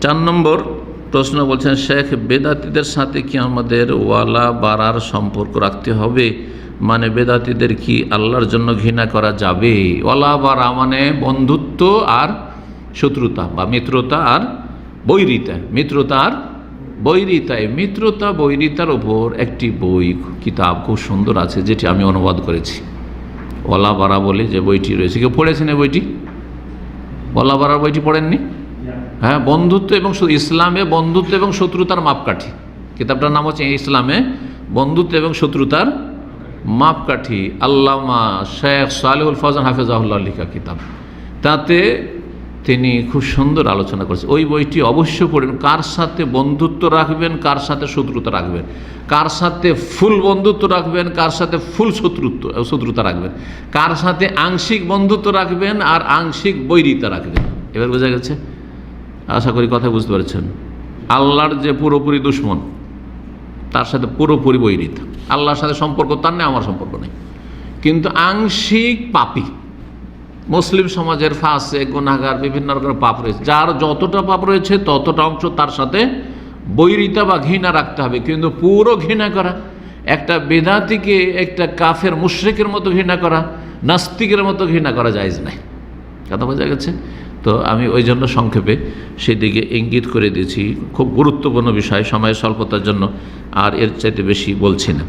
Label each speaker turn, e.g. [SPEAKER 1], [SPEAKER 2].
[SPEAKER 1] চার নম্বর প্রশ্ন বলছেন, শেখ, বেদাতিদের সাথে কি আমাদের ওয়ালা বাড়ার সম্পর্ক রাখতে হবে? মানে বেদাতিদের কি আল্লাহর জন্য ঘৃণা করা যাবে? ওয়ালা বাড়া মানে বন্ধুত্ব আর শত্রুতা বা মিত্রতা আর বৈরিতা। মিত্রতা আর বৈরিতায় মিত্রতা, বৈরিতার ওপর একটি বই, কিতাব খুব সুন্দর আছে, যেটি আমি অনুবাদ করেছি। ওলা বাড়া বলে যে বইটি রয়েছে। কেউ পড়েছেন বইটি? ওলা বাড়ার বইটি পড়েননি? হ্যাঁ বন্ধুত্ব এবং ইসলামে বন্ধুত্ব এবং শত্রুতার মাপকাঠি। কিতাবটার নাম হচ্ছে ইসলামে বন্ধুত্ব এবং শত্রুতার মাপকাঠি। আল্লামা শেখ সালেহুল ফজান হাফেজাহুল্লাহ লিখা কিতাব। তাতে তিনি খুব সুন্দর আলোচনা করেছেন ওই বইটি অবশ্যই পড়বেন। কার সাথে বন্ধুত্ব রাখবেন, কার সাথে শত্রুতা রাখবেন? কার সাথে ফুল বন্ধুত্ব রাখবেন, কার সাথে ফুল শত্রুত্ব, শত্রুতা রাখবেন? কার সাথে আংশিক বন্ধুত্ব রাখবেন আর আংশিক বৈরিতা রাখবেন? এবার বোঝা গেছে আশা করি কথা বুঝতে পারছেন। আল্লাহর যে পুরোপুরি দুশ্মন, তার সাথে পুরোপুরি বৈরিতা। আল্লাহর সাথে সম্পর্ক তার নেই, আমার সম্পর্ক নেই। কিন্তু আংশিক পাপি মুসলিম সমাজের ফাঁসে গুণাগার বিভিন্ন রকমের পাপ রয়েছে। যার যতটা পাপ রয়েছে, ততটা অংশ তার সাথে বৈরিতা বা ঘৃণা রাখতে হবে। কিন্তু পুরো ঘৃণা করা, একটা বেদাতিকে, একটা কাফের মুশ্রিকের মতো ঘৃণা করা, নাস্তিকের মতো ঘৃণা করা যায় নাই। কথা বোঝা গেছে। তো আমি ওই জন্য সংক্ষেপে সেদিকে ইঙ্গিত করে দিয়েছি। খুব গুরুত্বপূর্ণ বিষয়, সময়ের স্বল্পতার জন্য আর এর চাইতে বেশি বলছি না।